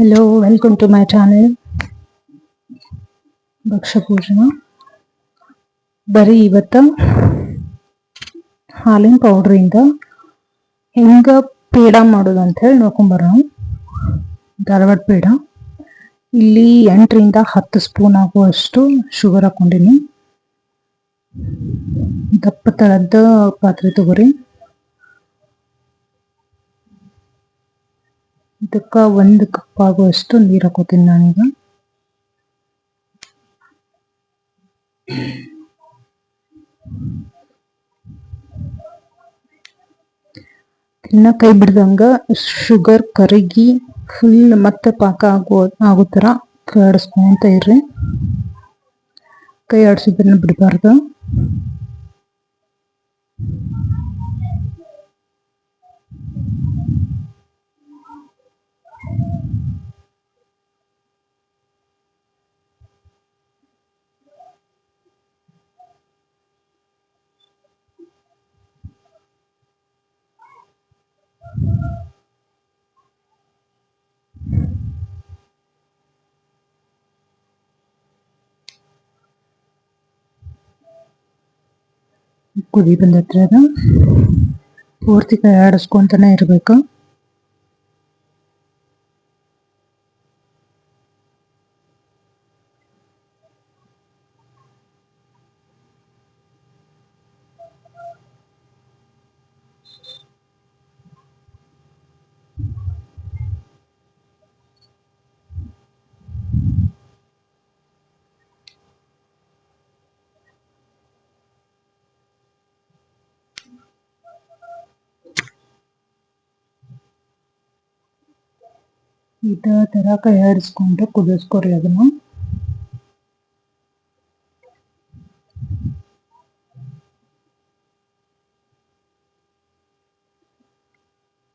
Hello welcome to my channel ಭಕ್ಷ್ಯ ಪೂಜನ ಬರೀ ಇವತ್ತ ಹಾಲಿನ ಪೌಡ್ರಿಂದ ಹೆಂಗೆ ಪೇಡ ಮಾಡೋದು ಅಂತ ಹೇಳಿ ನೋಡ್ಕೊಂಬರೋಣ ಧಾರವಾಡ ಪೇಡ. ಇಲ್ಲಿ ಎಂಟರಿಂದ ಹತ್ತು ಸ್ಪೂನ್ ಆಗುವಷ್ಟು ಶುಗರ್ ಹಾಕೊಂಡಿನಿ. ದಪ್ಪ ತಳದ ಪಾತ್ರೆ ತಗೋರಿ. ಇದಕ್ಕ ಒಂದು ಕಪ್ ಆಗುವಷ್ಟು ನೀರು ಹಾಕೋತೀನಿ ನಾನೀಗ. ಇನ್ನ ಕೈ ಬಿಡ್ದಂಗ ಶುಗರ್, ಕರಗಿ ಫುಲ್ ಮತ್ತೆ ಪಾಕ ಆಗೋ ಆಗೋ ಥರ ಕೈ ಆಡಿಸ್ಕೊಂತ ಇರ್ರಿ. ಕೈ ಆಡಿಸಿದ್ರನ್ನ ಬಿಡಬಾರ್ದು. ಕುದಿ ಬಂದತ್ರ ಅದು ಪೂರ್ತಿ ಕೈ ಆಡಿಸ್ಕೊಂತಾನೆ ಇರಬೇಕು. ಇದ ತರ ಕೈ ಆಡಿಸ್ಕೊಂಡು ಕುದಿಸ್ಕೊರಿ ಅದನ್ನ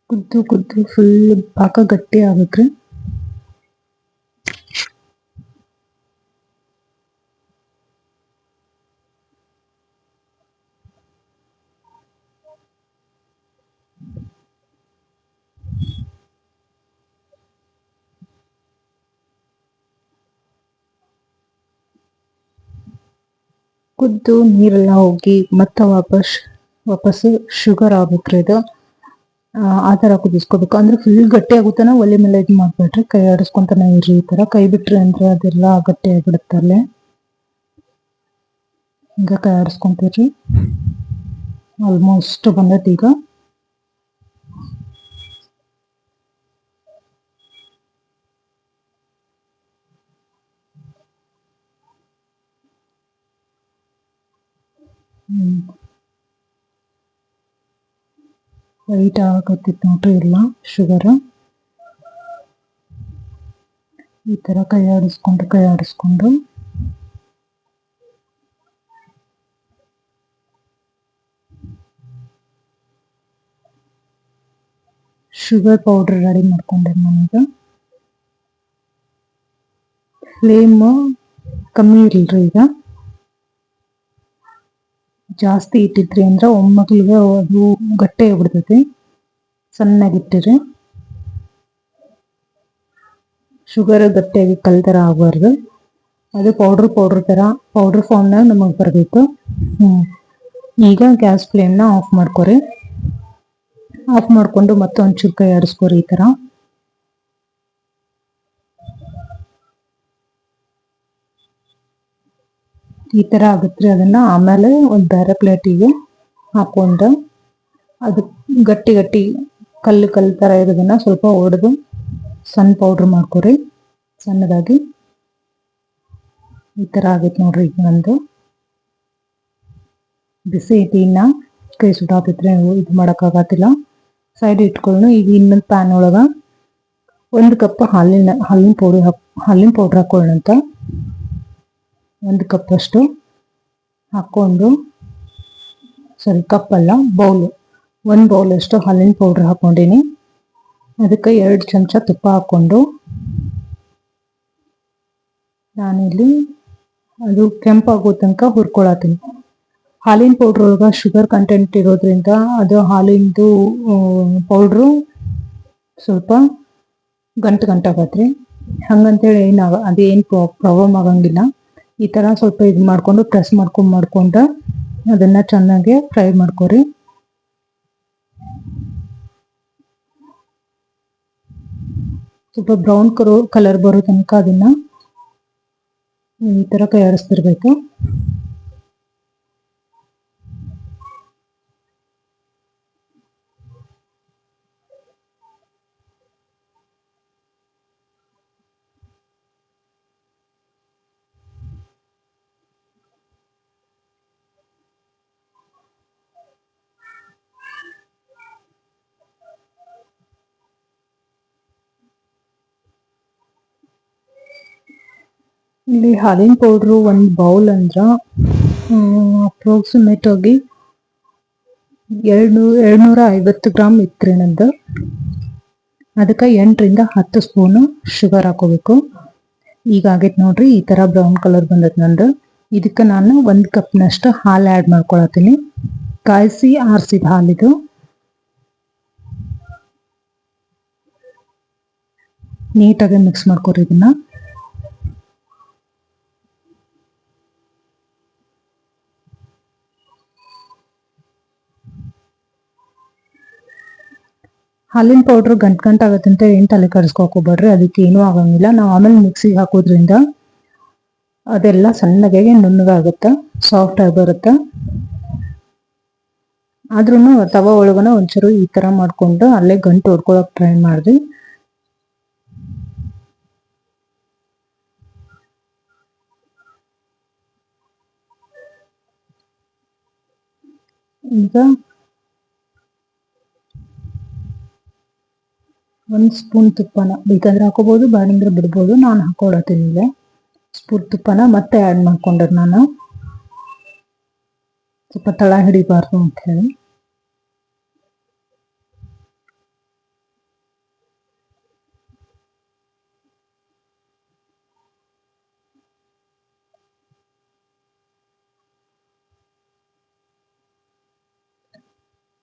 ಕುದ್ದು ಕುದ್ದು ಫುಲ್ ಪಾಕ ಗಟ್ಟಿ ಆಗ್ಬೇಕ್ರಿ ಕುದ್ದು ನೀರೆಲ್ಲ ಹೋಗಿ ಮತ್ತೆ ವಾಪಸ್ ವಾಪಸ್ಸು ಶುಗರ್ ಆಗ್ಬೇಕ್ರಿ ಇದು ಆ, ಥರ ಕುದಿಸ್ಕೋಬೇಕು. ಅಂದ್ರೆ ಫುಲ್ ಗಟ್ಟಿ ಆಗುತ್ತಾನ ಒಲೆ ಮೇಲೆ ಇದು ಮಾಡ್ಬೇಡ್ರಿ ಕೈ ಆಡಿಸ್ಕೊಂತಾನೆ ಇರ್ರಿ ಈ ಥರ. ಕೈ ಬಿಟ್ರಿ ಅಂದ್ರೆ ಅದೆಲ್ಲ ಗಟ್ಟಿ ಆಗಿಬಿಡುತ್ತೆ ಅಲ್ಲೇ. ಹಿಂಗ ಕೈ ಆಡಿಸ್ಕೊಂತೀರಿ ಆಲ್ಮೋಸ್ಟ್ ಬಂದೈತಿ ಈಗ. ವೈಟ್ ಆಗತ್ತಿತ್ತು ನೋಡ್ರಿ ಇಲ್ಲ ಶುಗರ್ ಈ ತರ ಕೈ ಆಡಿಸ್ಕೊಂಡು ಕೈ ಆಡಿಸ್ಕೊಂಡು ಶುಗರ್ ಪೌಡರ್ ರೆಡಿ ಮಾಡ್ಕೊಂಡೆ ನಾನೀಗ ಫ್ಲೇಮ್ ಕಮ್ಮಿ ಇರಲ್ರಿ ಈಗ. ಜಾಸ್ತಿ ಇಟ್ಟಿದ್ರಿ ಅಂದ್ರೆ ಒಮ್ಮಕ್ಳಿಗೆ ಅದು ಗಟ್ಟಿ ಆಗ್ಬಿಡ್ತೈತಿ. ಸಣ್ಣಗಿಟ್ಟಿರಿ. ಶುಗರ್ ಗಟ್ಟಿಯಾಗಿ ಕಲ್ ಥರ ಆಗಬಾರ್ದು. ಅದು ಪೌಡ್ರ್ ಪೌಡ್ರ್ ಥರ ಪೌಡ್ರ್ ಫಾರ್ಮ್ನಾಗ ನಮಗೆ ಬರಬೇಕು. ಈಗ ಗ್ಯಾಸ್ ಫ್ಲೇಮ್ನ ಆಫ್ ಮಾಡ್ಕೊರಿ. ಆಫ್ ಮಾಡ್ಕೊಂಡು ಮತ್ತೊಂದು ಒಂಚೂರು ಕೈ ಆಡಿಸ್ಕೊರಿ ಈ ಥರ ಈ ತರ ಆಗುತ್ತೆ. ಅದನ್ನ ಆಮೇಲೆ ಒಂದು ಬೇರೆ ಪ್ಲೇಟಿಗೆ ಹಾಕೊಂಡು ಅದು ಗಟ್ಟಿ ಗಟ್ಟಿ ಕಲ್ಲು ಕಲ್ಲು ತರ ಇರೋದನ್ನ ಸ್ವಲ್ಪ ಒಡೆದು ಸಣ್ಣ ಪೌಡ್ರ್ ಮಾಡ್ಕೊರಿ. ಸಣ್ಣದಾಗಿ. ಈ ತರ ಆಗೈತೆ ನೋಡ್ರಿ ಈಗ ನಂದು. ಬಿಸಿ ಐತಿ, ಇನ್ನ ಕೈ ಸುಟ್ಟಾತಿದ್ರೆ ಇದು ಮಾಡೋಕ್ಕಾಗತ್ತಿಲ್ಲ ಸೈಡ್ ಇಟ್ಕೊಳ್ಳೋಣ ಈಗ ಇನ್ನೊಂದು ಪ್ಯಾನ್ ಒಳಗ ಒಂದು ಕಪ್ ಹಾಲಿನ ಹಾಲಿನ ಪೌಡರ್ ಹಾಕ್, ಹಾಲಿನ ಪೌಡ್ರ್ ಹಾಕೊಳ್ಳೋಣಂತ. ಒಂದು ಕಪ್ಪಷ್ಟು ಹಾಕ್ಕೊಂಡು ಸಾರಿ ಕಪ್ಪಲ್ಲ ಬೌಲು ಒಂದು ಬೌಲಷ್ಟು ಹಾಲಿನ ಪೌಡ್ರ್ ಹಾಕ್ಕೊಂಡಿನಿ ಅದಕ್ಕೆ ಎರಡು ಚಮಚ ತುಪ್ಪ ಹಾಕ್ಕೊಂಡು, ನಾನಿಲ್ಲಿ ಅದು ಕೆಂಪಾಗೋ ತನಕ ಹುರ್ಕೊಳತ್ತೀನಿ. ಹಾಲಿನ ಪೌಡ್ರ್ ಒಳಗೆ ಶುಗರ್ ಕಂಟೆಂಟ್ ಇರೋದ್ರಿಂದ ಅದು ಹಾಲಿಂದು ಪೌಡ್ರು ಸ್ವಲ್ಪ ಗಂಟು ಗಂಟಾಗತ್ರಿ. ಹಂಗಂತೇಳಿ ಏನಾಗ ಅದೇನು ಪ್ರಾಬ್ಲಮ್ ಆಗಂಗಿಲ್ಲ. ಈ ಥರ ಸ್ವಲ್ಪ ಇದು ಮಾಡಿಕೊಂಡು ಪ್ರೆಸ್ ಮಾಡ್ಕೊಂಡು ಮಾಡ್ಕೊಂಡು ಅದನ್ನು ಚೆನ್ನಾಗಿ ಫ್ರೈ ಮಾಡ್ಕೊರಿ. ಸ್ವಲ್ಪ ಬ್ರೌನ್ ಕರೋ ಕಲರ್ ಬರೋ ತನಕ ಅದನ್ನು ಈ ಥರ ಕೈ ಇಲ್ಲಿ ಹಾಲಿನ ಪೌಡ್ರು ಒಂದು ಬೌಲ್ ಅಂದ್ರ ಅಪ್ರಾಕ್ಸಿಮೇಟ್ ಆಗಿ ಎರಡು ಎರಡ್ನೂರ ಐವತ್ತು ಗ್ರಾಮ್ ಇತ್ತು ನಂದು. ಅದಕ್ಕೆ ಎಂಟರಿಂದ ಹತ್ತು ಸ್ಪೂನು ಶುಗರ್ ಹಾಕೋಬೇಕು. ಈಗ ಆಗೈತೆ ನೋಡ್ರಿ, ಈ ಥರ ಬ್ರೌನ್ ಕಲರ್ ಬಂದೈತೆ ನಂದು. ಇದಕ್ಕೆ ನಾನು ಒಂದು ಕಪ್ನಷ್ಟು ಹಾಲು ಆ್ಯಡ್ ಮಾಡ್ಕೊಳತ್ತೀನಿ. ಕಾಯಿಸಿ ಆರಿಸಿದ ಹಾಲಿದು ನೀಟಾಗಿ ಮಿಕ್ಸ್ ಮಾಡ್ಕೊರಿ ಇದನ್ನ. ಹಾಲಿನ ಪೌಡ್ರ್ ಗಂಟು ಗಂಟು ಆಗುತ್ತೆ ಅಂತ ಏನು ತಲೆ ಕೆಡಿಸ್ಕೋಕೋಬೇಡ್ರಿ ಅದಕ್ಕೆ ಏನೂ ಆಗಂಗಿಲ್ಲ. ನಾವು ಆಮೇಲೆ ಮಿಕ್ಸಿಗೆ ಹಾಕೋದ್ರಿಂದ ಅದೆಲ್ಲ ಸಣ್ಣಗೆ ನುಣ್ಣಗಾಗುತ್ತೆ ಸಾಫ್ಟ್ ಆಗಿ ಬರುತ್ತೆ. ಆದ್ರೂ ತವ ಒಳಗನ ಒಂಚೂರು ಈ ಥರ ಮಾಡಿಕೊಂಡು ಅಲ್ಲೇ ಗಂಟು ಹೊಡ್ಕೊಳಕ್ ಟ್ರೈ ಮಾಡಿದ್ವಿ ಈಗ ಒಂದು ಸ್ಪೂನ್ ತುಪ್ಪನ ಬೇಕಾದ್ರೆ ಹಾಕೋಬಹುದು ಬೇಡಂದ್ರೆ ಬಿಡ್ಬೋದು. ನಾನು ಹಾಕೊಳತ್ತೀನಿ ಸ್ಪೂನ್ ತುಪ್ಪನ ಮತ್ತೆ ಆ್ಯಡ್ ಮಾಡ್ಕೊಂಡ್ರೆ ನಾನು. ಸ್ವಲ್ಪ ತಳ ಹಿಡಿಬಾರ್ದು ಅಂತ ಹೇಳಿ.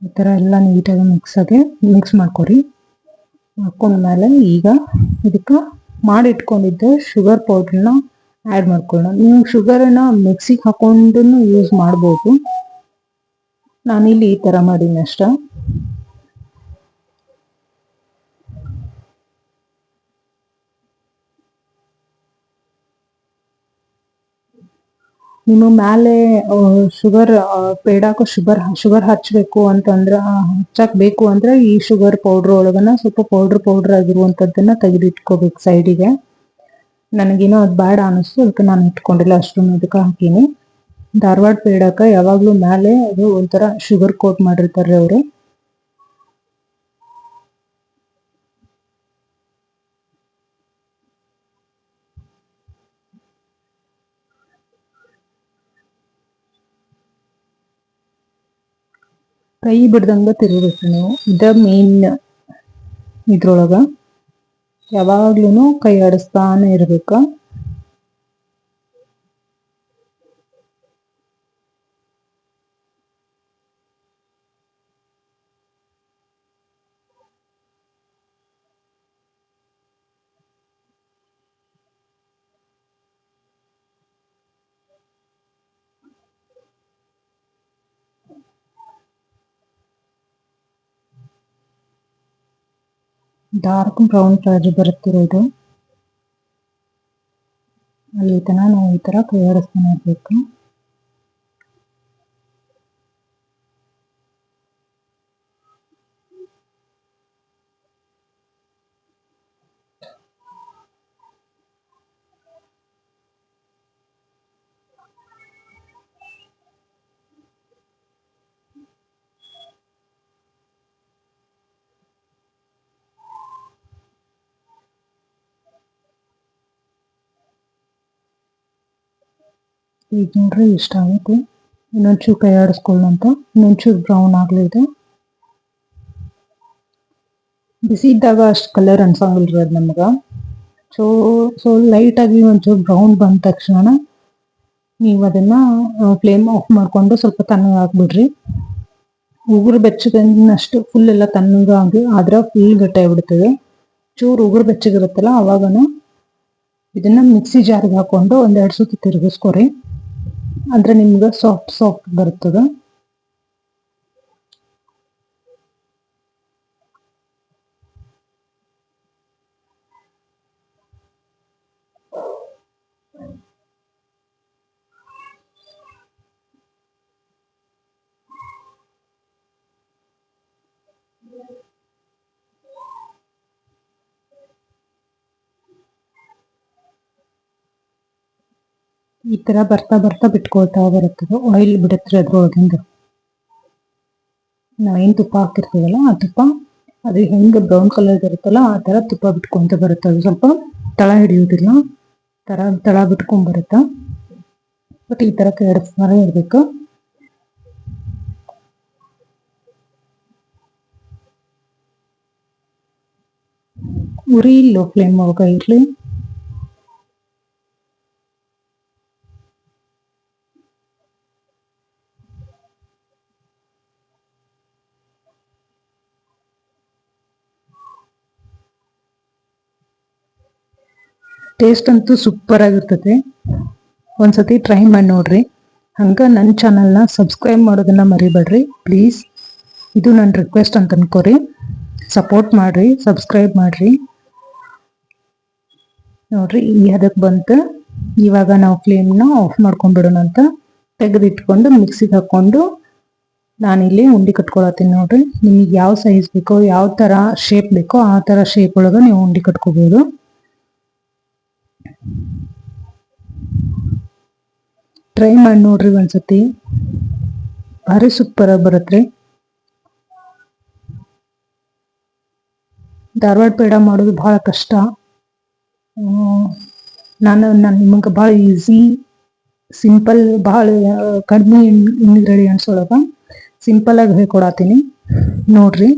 ಈ ಥರ ಎಲ್ಲ ನೀಟಾಗಿ ಮಿಕ್ಸ್ ಆಗಿ ಮಿಕ್ಸ್ ಮಾಡ್ಕೊರಿ. ಹಾಕೊಂಡ್ಮೇಲೆ ಈಗ ಇದಕ್ಕೆ ಮಾಡಿಟ್ಕೊಂಡಿದ್ದ ಶುಗರ್ ಪೌಡ್ರನ್ನ ಆ್ಯಡ್ ಮಾಡ್ಕೊಳ್ಳೋಣ. ನೀವು ಶುಗರನ್ನ ಮಿಕ್ಸಿಗೆ ಹಾಕೊಂಡು ಯೂಸ್ ಮಾಡ್ಬೋದು. ನಾನಿಲ್ಲಿ ಈ ಥರ ಮಾಡೀನಿ ಅಷ್ಟ. ನಿಮ್ಮ ಮೇಲೆ ಶುಗರ್ ಪೇಡಾಕು ಶುಗರ್ ಶುಗರ್ ಹಚ್ಚಬೇಕು ಅಂತಂದ್ರೆ ಹಚ್ಚಕ್ ಬೇಕು ಅಂದ್ರೆ ಈ ಶುಗರ್ ಪೌಡ್ರ್ ಒಳಗನ ಸ್ವಲ್ಪ ಪೌಡ್ರ್ ಪೌಡ್ರ್ ಆಗಿರುವಂತದ್ದನ್ನ ತೆಗೆದಿಟ್ಕೋಬೇಕು ಸೈಡಿಗೆ ನನಗೇನೋ ಅದು ಬೇಡ ಅನಿಸ್ತು, ಅದಕ್ಕೆ ನಾನು ಇಟ್ಕೊಂಡಿಲ್ಲ ಅಷ್ಟು ಅದಕ್ಕೆ ಹಾಕೀನಿ. ಧಾರವಾಡ ಪೇಡಾಕ ಯಾವಾಗ್ಲೂ ಮೇಲೆ ಅದು ಒಂಥರ ಶುಗರ್ ಕೋಟ್ ಮಾಡಿರ್ತಾರೆ ಅವರು. ಕೈ ಬಿಡ್ದಂಗ ತಿರುಗಬೇಕು ನೀವು. ಇದ ಮೇನ್ ಇದ್ರೊಳಗ ಯಾವಾಗ್ಲೂ ಕೈ ಆಡಿಸ್ತಾನೆ ಇರ್ಬೇಕ. ಡಾರ್ಕ್ ಬ್ರೌನ್ ಕಲರ್ ಬರುತ್ತಿರೋದು ಅಲ್ಲಿ ತನಕ ನಾವು ಈ ತರ ಕೈ ಆಡಿಸ್ತಾನೆ ಇರಬೇಕು. ಈಗ ನೋಡ್ರಿ ಇಷ್ಟ ಆಗುತ್ತೆ ಇನ್ನೊಂಚೂರು ಕೈ ಆಡಿಸ್ಕೊಳ್ಳೋಂತ ಇನ್ನೊಂಚೂರು ಬ್ರೌನ್ ಆಗ್ಲಿದೆ. ಬಿಸಿ ಇದ್ದಾಗ ಅಷ್ಟು ಕಲರ್ ಅನ್ಸಂಗಿಲ್ರಿ ಅದು ನಮ್ಗೆ. ಸೊ ಸೊ ಲೈಟಾಗಿ ಒಂಚೂರು ಬ್ರೌನ್ ಬಂದ ತಕ್ಷಣ ನೀವು ಅದನ್ನ ಫ್ಲೇಮ್ ಆಫ್ ಮಾಡಿಕೊಂಡು ಸ್ವಲ್ಪ ತಣ್ಣಗೆ ಹಾಕ್ಬಿಡ್ರಿ. ಉಗುರು ಬೆಚ್ಚಗನ್ನಷ್ಟು ಫುಲ್ ಎಲ್ಲ ತಣ್ಣಗಾಗಿ ಆದ್ರೆ ಫುಲ್ ಗಟ್ಟಿ ಆಗ್ಬಿಡ್ತದೆ. ಚೂರು ಉಗುರು ಬೆಚ್ಚಗಿರುತ್ತಲ್ಲ ಅವಾಗ ಇದನ್ನ ಮಿಕ್ಸಿ ಜಾರಿಗೆ ಹಾಕೊಂಡು ಒಂದೆರಡು ತಿರುಗಿಸ್ಕೊ ತಿರುಗಿಸ್ಕೊರಿ. ಅಂದ್ರೆ ನಿಮ್ಗೆ ಸಾಫ್ಟ್ ಸಾಫ್ಟ್ ಬರ್ತದ. ಈ ತರ ಬರ್ತಾ ಬರ್ತಾ ಬಿಟ್ಕೊಳ್ತಾ ಬರುತ್ತದೆ. ಆಯಿಲ್ ಬಿಡುತ್ತೆ ಅದ್ರೊಳಗಿಂದ ನಾವೇನ್ ತುಪ್ಪ ಹಾಕಿರ್ತೀವಲ್ಲ, ಆ ತುಪ್ಪ ಅದು ಹೆಂಗೆ ಬ್ರೌನ್ ಕಲರ್ ಇರುತ್ತಲ್ಲ, ಆ ತರ ತುಪ್ಪ ಬಿಟ್ಕೊಂತ ಬರುತ್ತೆ ಅದು ಸ್ವಲ್ಪ ತಳ ಹಿಡಿಯೋದಿಲ್ಲ ತರ ತಳ ಬಿಟ್ಕೊಂಡ್ ಬರುತ್ತ? ಬಟ್ ಈ ತರ ಕೆರಡಿಸ್ತಾರ ಇರ್ಬೇಕು. ಉರಿ ಲೋ ಫ್ಲೇಮ್ ಒಳಗ ಇರ್ಲಿ. ಟೇಸ್ಟ್ ಅಂತೂ ಸೂಪರ್ ಆಗಿರ್ತದೆ. ಒಂದ್ಸತಿ ಟ್ರೈ ಮಾಡಿ ನೋಡ್ರಿ. ಹಂಗ ನನ್ನ ಚಾನಲ್ನ ಸಬ್ಸ್ಕ್ರೈಬ್ ಮಾಡೋದನ್ನ ಮರಿಬೇಡ್ರಿ. ಪ್ಲೀಸ್ ಇದು ನನ್ನ ರಿಕ್ವೆಸ್ಟ್ ಅಂತ ಅನ್ಕೋರಿ. ಸಪೋರ್ಟ್ ಮಾಡ್ರಿ ಸಬ್ಸ್ಕ್ರೈಬ್ ಮಾಡ್ರಿ. ನೋಡ್ರಿ, ಈ ಹದಕ್ಕೆ ಬಂತು. ಇವಾಗ ನಾವು ಫ್ಲೇಮ್ನ ಆಫ್ ಮಾಡ್ಕೊಂಡ್ಬಿಡೋಣ ಅಂತ ತೆಗೆದಿಟ್ಕೊಂಡು ಮಿಕ್ಸಿಗೆ ಹಾಕೊಂಡು ನಾನಿಲ್ಲಿ ಉಂಡೆ ಕಟ್ಕೊಳತ್ತೀನಿ ನೋಡ್ರಿ. ನಿಮಗೆ ಯಾವ ಸೈಜ್ ಬೇಕೋ, ಯಾವ ಥರ ಶೇಪ್ ಬೇಕೋ, ಆ ಥರ ಶೇಪ್ ಒಳಗೆ ನೀವು ಉಂಡೆ ಕಟ್ಕೋಬೋದು. ಟ್ರೈ ಮಾಡಿ ನೋಡ್ರಿ ಒಂದ್ಸತಿ. ಭಾರಿ ಸೂಪರ್ ಆಗಿ ಬರುತ್ತೆ ಧಾರವಾಡ ಪೇಡ ಮಾಡೋದು ಬಹಳ ಕಷ್ಟ. ನಾನು ನಾನು ನಿಮಗೆ ಭಾಳ ಈಸಿ ಸಿಂಪಲ್ ಭಾಳ ಕಡಿಮೆ ಇಂಗ್ರೀಡಿಯೆಂಟ್ಸ್ ಒಳಗೆ ಸಿಂಪಲ್ ಆಗಿ ಹೇಳ್ಕೊಡತ್ತೀನಿ. ನೋಡ್ರಿ.